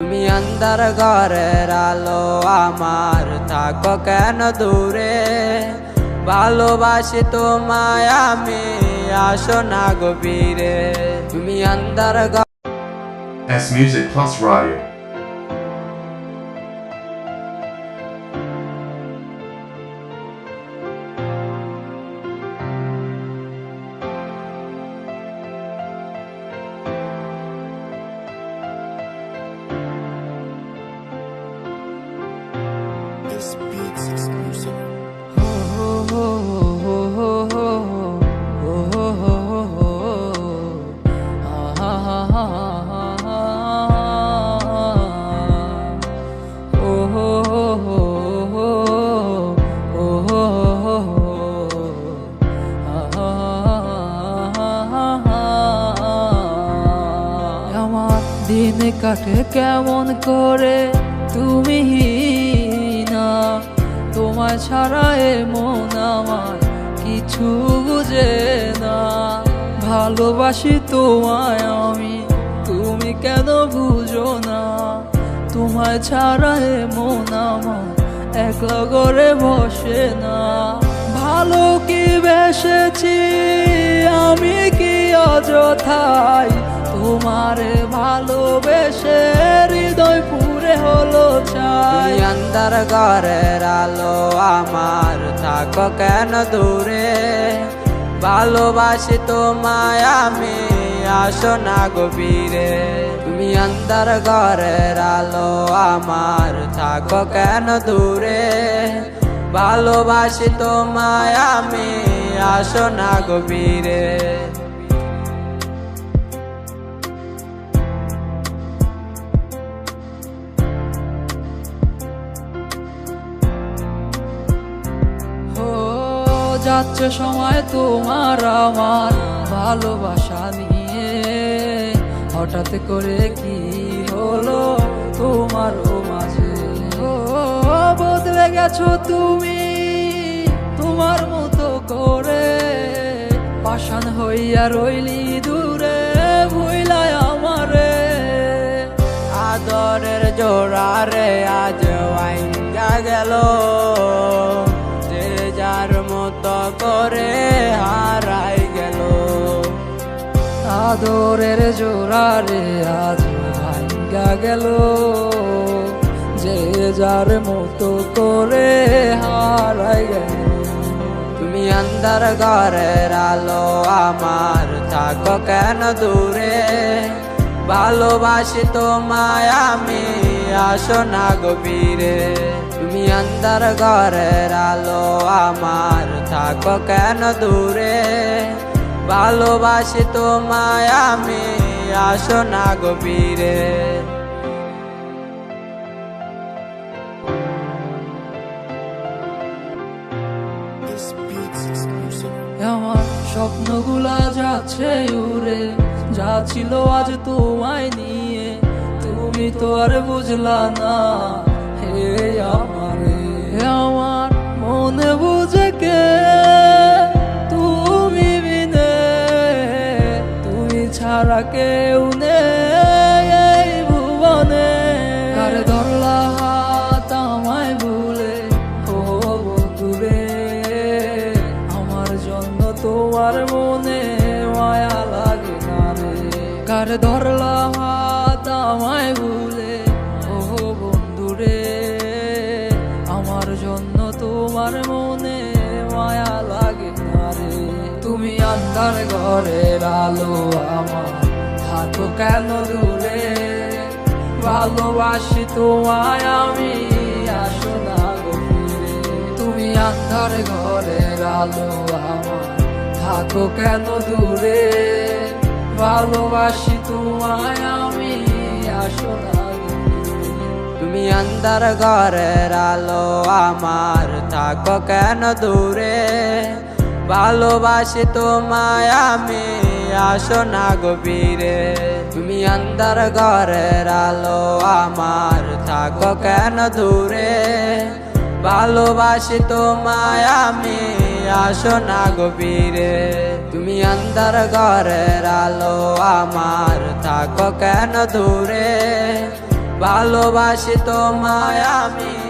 তুমি আন্দার ঘরের আলো আমার থাকো কেন দূরে ভালোবাসি তোমায়, আমি আসো না গভীরে তুমি আন্দার ঘর Music Plus Radio. Beats exclusive. আমার দিন কাটে কেমন করে তুমি না তোমার ছাড়া এ মন আমার কিছু বুঝে না। ভালোবাসি তোমায় আমি, তুমি কেন বুঝো না? তোমায় ছাড়া এ মন আমার একলা করে বসে না। ভালো কি বেসেছি, আমি কি অযথাই? তোমারে ভালোবেসে হৃদয় পুরে হলো চাই। তুমি অন্দার ঘরের আলো আমার থাকো কেন দূরে? ভালোবাসি তোমায়, আমি আসো না গভীরে তুমি অন্দার ঘরের আলো আমার থাকো কেন দূরে? ভালোবাসি তোমায়, আমি আসো না গভীরে যাচ্ছে সময় তোমার আমার ভালোবাসা নিয়ে। হঠাৎ করে কি হলো তোমার ও মাঝে? বদলে গেছো তুমি তোমার মতো করে। পাষাণ হইয়া রইলি দূরে, ভুইলায় আমারে। আদরের জোড়ারে আজ আইঙ্গা গেল। আদরের জোড়ারে আজ ভাঙ্গা গেল। যে যার মতো করে হারাই গেল। তুমি অন্দার ঘরের আলো আমার থাকো কেন দূরে? ভালোবাসি তোমায়, আমি আসো না গভীরে তুমি অন্দার ঘরের আলো আমার থাকো কেন দূরে? ভালোবাসি তোমায় আমি আসো না গভীরে. আমার স্বপ্নগুলা যাচ্ছে উড়ে যা ছিল আজ তোমায় নিয়ে তুমি তো আর বুঝলা না হে কেউ নেই এই ভুবনে। কার ধরলা হাত আমায় ভুলে ও বন্ধুরে, আমার জন্য তোমার মনে মায়া লাগে না রে। কার ধরলা হাত আমায় ভুলে ও বন্ধুরে, আমার জন্য তোমার মনে মায়া লাগে না রে। তুমি আন্ধার ঘরের আলো আমার থাকো কেন দূরে? ভালোবাসি তোমায় আমি, আসো না গভীরে তুমি আন্ধার ঘরের আলো আমার, থাকো কেন দূরে? ভালোবাসি তোমায় আমি, আসো না তুমি অন্দার ঘরের আলো আমার, থাকো কেন দূরে? ভালোবাসি তোমায় আমি আসো না গভীরে তুমি অন্দার ঘরের আলো আমার থাকো কেন দূরে? ভালোবাসি তোমায় আমি, আসো না গভীরে তুমি অন্দার ঘরের আলো আমার থাকো কেন দূরে? ভালোবাসি তোমায় আমি